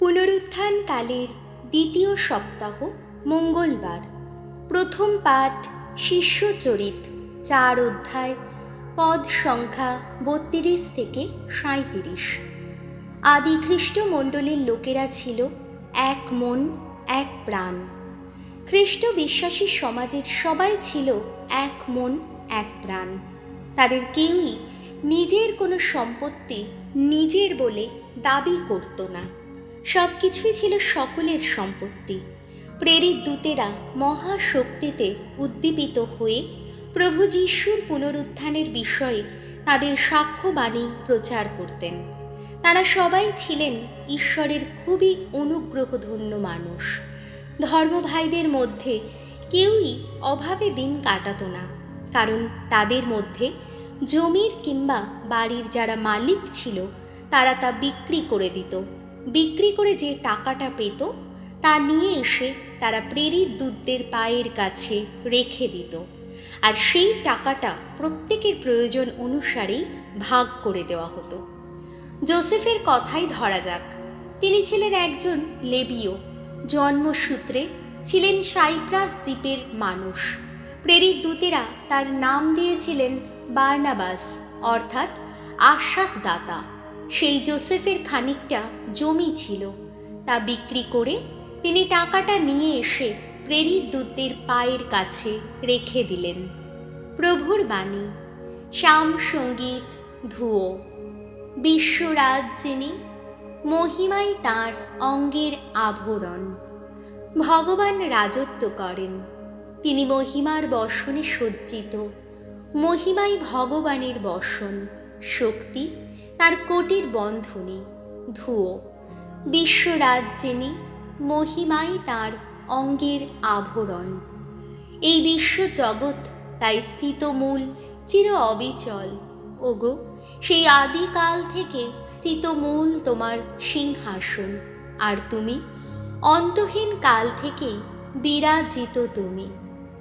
পুনরুত্থান কালের দ্বিতীয় সপ্তাহ মঙ্গলবার। প্রথম পাঠ শিষ্যচরিত চার অধ্যায়, পদ সংখ্যা বত্রিশ থেকে সাঁইত্রিশ। আদি খ্রিস্ট মণ্ডলীর লোকেরা ছিল এক মন, এক প্রাণ। খ্রিস্ট বিশ্বাসী সমাজের সবাই ছিল এক মন, এক প্রাণ। তাদের কেউই নিজের কোনো সম্পত্তি নিজের বলে দাবি করত না। সব কিছুই ছিল সকলের সম্পত্তি। প্রেরিত দূতেরা মহাশক্তিতে উদ্দীপিত হয়ে প্রভু যিশুর পুনরুত্থানের বিষয়ে তাদের সাক্ষ্যবাণী প্রচার করতেন। তারা সবাই ছিলেন ঈশ্বরের খুবই অনুগ্রহধন্য মানুষ। ধর্মভাইদের মধ্যে কেউই অভাবে দিন কাটাতো না, কারণ তাদের মধ্যে জমির কিংবা বাড়ির যারা মালিক ছিল, তারা তা বিক্রি করে দিত। বিক্রি করে যে টাকাটা পেত, তা নিয়ে এসে তারা প্রেরিত দূতদের পায়ের কাছে রেখে দিত। আর সেই টাকাটা প্রত্যেকের প্রয়োজন অনুসারেই ভাগ করে দেওয়া হতো। জোসেফের কথাই ধরা যাক। তিনি ছিলেন একজন লেবীয়, জন্মসূত্রে ছিলেন সাইপ্রাস দ্বীপের মানুষ। প্রেরিত দূতেরা তার নাম দিয়েছিলেন বার্নাবাস, অর্থাৎ আশ্বাসদাতা। সেই জোসেফের খানিকটা জমি ছিল। তা বিক্রি করে তিনি টাকাটা নিয়ে এসে প্রেরিত দূতদের পায়ের কাছে রেখে দিলেন। প্রভুর বাণী, শ্যাম সংগীত, ধুয়ো। বিশ্বরাজ যিনি, মহিমাই তার অঙ্গের আভরণ। ভগবান রাজত্ব করেন। তিনি মহিমার বসনে সজ্জিত। মহিমাই ভগবানের বসন শক্তি তার কোটির বন্ধনী, ধুয়ো। বিশ্বরাজ যিনি মহিমাই তার অঙ্গের আভরণ। এই বিশ্ব জগৎ তাই স্থিতমূল, চির অবিচল। ওগো, সেই আদিকাল থেকে স্থিতমূল তোমার সিংহাসন। আর তুমি, অন্তহীন কাল থেকেই বিরাজিত তুমি।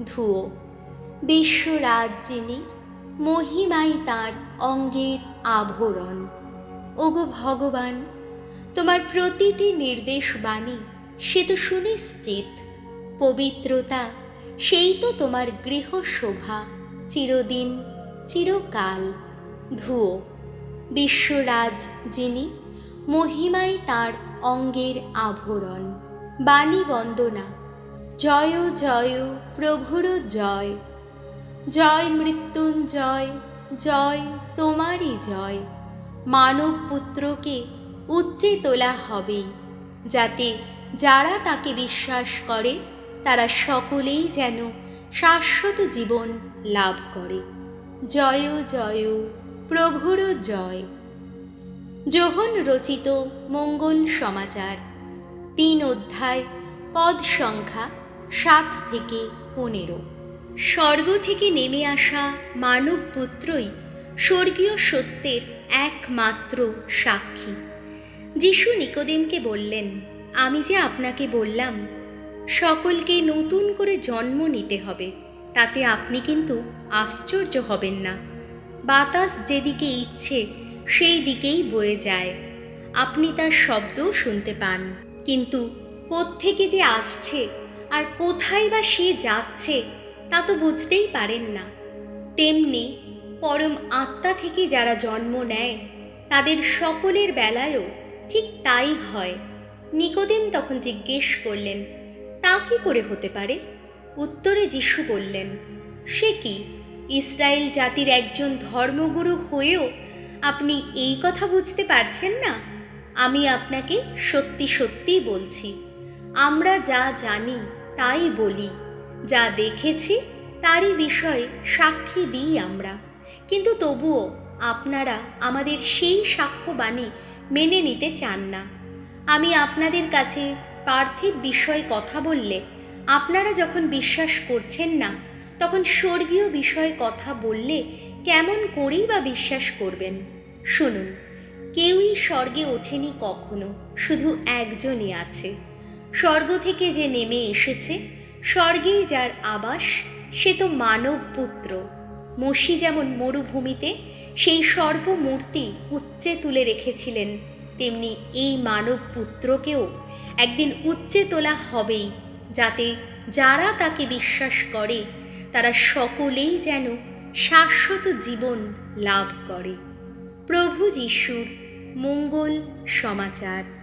ধুয়ো। বিশ্বরাজ যিনি মহিমাই তার অঙ্গের আভরণ। ওগো ভগবান, তোমার প্রতিটি নির্দেশ বাণী সে তো সুনিশ্চিত। পবিত্রতা, সেই তো তোমার গৃহ শোভা চিরদিন, চিরকাল। ধুয়ো বিশ্বরাজ যিনি মহিমাই তার অঙ্গের আভরণ। বাণী বন্দনা, জয় জয়, প্রভুর জয়। জয়, মৃত্যুঞ্জয় জয় তোমারই জয়। মানব পুত্রকে উচ্চে তোলা হবেই যাতে যারা তাকে বিশ্বাস করে, তারা সকলেই যেন শাশ্বত জীবন লাভ করে। জয় জয় প্রভুর জয়। যোহন রচিত মঙ্গল সমাচার, তিন অধ্যায়, পদ সংখ্যা সাত থেকে পনেরো। স্বর্গ থেকে নেমে আসা মানব পুত্রই স্বর্গীয় সত্যের একমাত্র সাক্ষী। যিশু নিকোদেমকে বললেন, আমি যে আপনাকে বললাম, সকলকে নতুন করে জন্ম নিতে হবে, তাতে আপনি কিন্তু আশ্চর্য হবেন না। বাতাস যেদিকে ইচ্ছে, সেই দিকেই বয়ে যায়। আপনি তার শব্দও শুনতে পান, কিন্তু কোত্থেকে যে আসছে আর কোথায় বা সে যাচ্ছে তা তো বুঝতেই পারেন না। তেমনি পরম আত্মা থেকে যারা জন্ম নেয়, তাদের সকলের বেলায়ও ঠিক তাই হয়। নিকোদিন তখন জিজ্ঞেস করলেন, তা কি করে হতে পারে? উত্তরে যিশু বললেন, সে কি, ইসরায়েল জাতির একজন ধর্মগুরু হয়েও আপনি এই কথা বুঝতে পারছেন না? আমি আপনাকে সত্যি সত্যি বলছি, আমরা যা জানি তাই বলি। যা দেখেছি তারই বিষয়ে সাক্ষী দিই আমরা। কিন্তু তবুও আপনারা আমাদের সেই সাক্ষ্যবাণী মেনে নিতে চান না। আমি আপনাদের কাছে পার্থিব বিষয়ে কথা বললে আপনারা যখন বিশ্বাস করছেন না, তখন স্বর্গীয় বিষয়ে কথা বললে কেমন করেই বা বিশ্বাস করবেন? শুনুন, কেউই স্বর্গে ওঠেনি কখনো, শুধু একজনই আছে। স্বর্গ থেকে যে নেমে এসেছে স্বর্গেই যার আবাস, সে তো মানব পুত্র। মসি যেমন মরুভূমিতে, সেই সর্বমূর্তি উচ্চে তুলে রেখেছিলেন। তেমনি এই মানব পুত্রকেও একদিন উচ্চে তোলা হবেই, যাতে যারা তাকে বিশ্বাস করে, তারা সকলেই যেন শাশ্বত জীবন লাভ করে। প্রভু যিশুর মঙ্গল সমাচার।